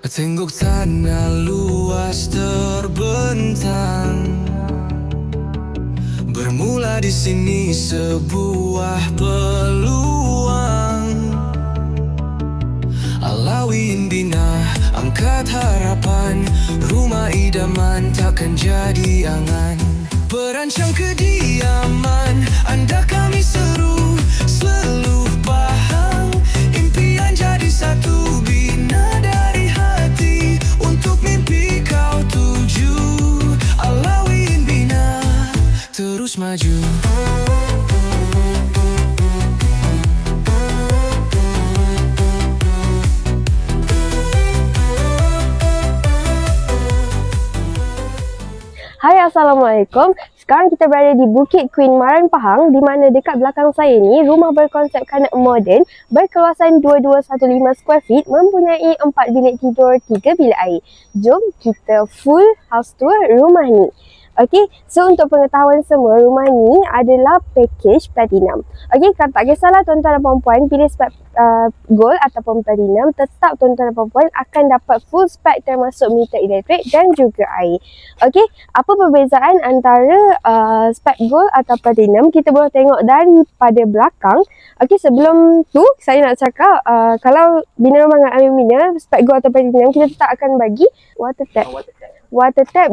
Tengok tanah luas terbentang. Bermula di sini sebuah peluang. Alawin bina, angkat harapan. Rumah idaman takkan jadi angan. Perancang kediaman, anda kami seru maju Hai Assalamualaikum Sekarang kita berada di Bukit Queen Maran Pahang di mana dekat belakang saya ni rumah berkonsep kanak moden berkawasan 2215 square feet mempunyai 4 bilik tidur, 3 bilik air. Jom kita full house tour rumah ni. Okay, so untuk pengetahuan semua, rumah ni adalah package platinum. Okay, kalau tak kisahlah tuan-tuan dan puan-puan pilih spek uh, gold ataupun platinum, tetap tuan-tuan dan puan-puan akan dapat full spek termasuk meter elektrik dan juga air. Okay, apa perbezaan antara uh, spek gold atau platinum? Kita boleh tengok daripada belakang. Okay, sebelum tu saya nak cakap uh, kalau bina rumah dengan aluminium, spek gold atau platinum, kita tetap akan bagi water tap water tap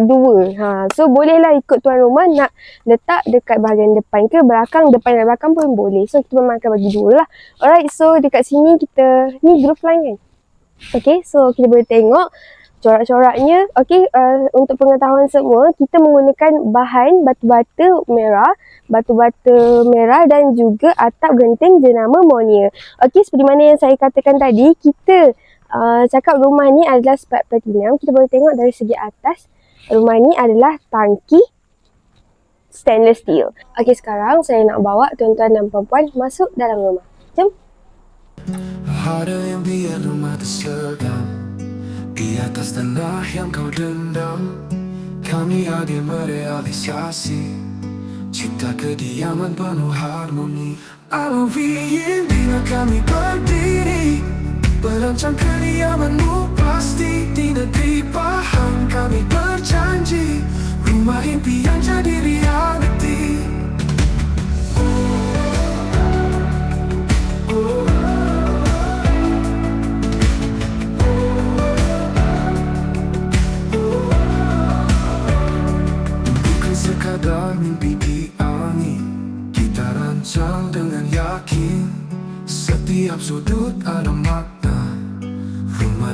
dua. Ha, so bolehlah ikut tuan rumah nak letak dekat bahagian depan ke belakang, depan dan belakang pun boleh. So kita memang akan bagi dua lah. Alright, so dekat sini kita, ni groove line kan? Okay, so kita boleh tengok corak-coraknya. Okay, uh, untuk pengetahuan semua, kita menggunakan bahan batu-bata merah, batu-bata merah dan juga atap genting jenama Monia. Okay, seperti mana yang saya katakan tadi, kita uh, cakap rumah ni adalah spek platinum. Kita boleh tengok dari segi atas. Rumah ni adalah tangki stainless steel. Okey, sekarang saya nak bawa tuan-tuan dan puan-puan masuk dalam rumah. Jom. Ada yang biar rumah tersegar Di atas tanah yang kau dendam Kami hadir merealisasi Cipta kediaman penuh harmoni Alawin bila kami berdiri Perancang kediamanmu pasti Di negeri Pahang kami berjanji Rumah impian jadi reality Bukan sekadar mimpi di angin Kita rancang dengan yakin. Setiap sudut ada makna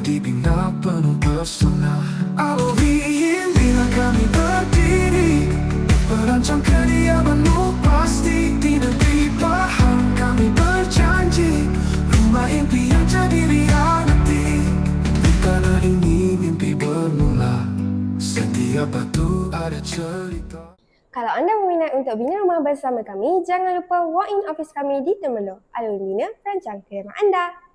Dibina penuh pesona Alawin bila kami berdiri Perancang kediamanmu pasti Di negeri Pahang kami berjanji Rumah impian jadi reality Di tanah ini mimpi bermula. Setiap batu ada cerita. Kalau anda berminat untuk bina rumah bersama kami, jangan lupa walk in office kami di Temerloh. Alumina, perancang kediaman anda.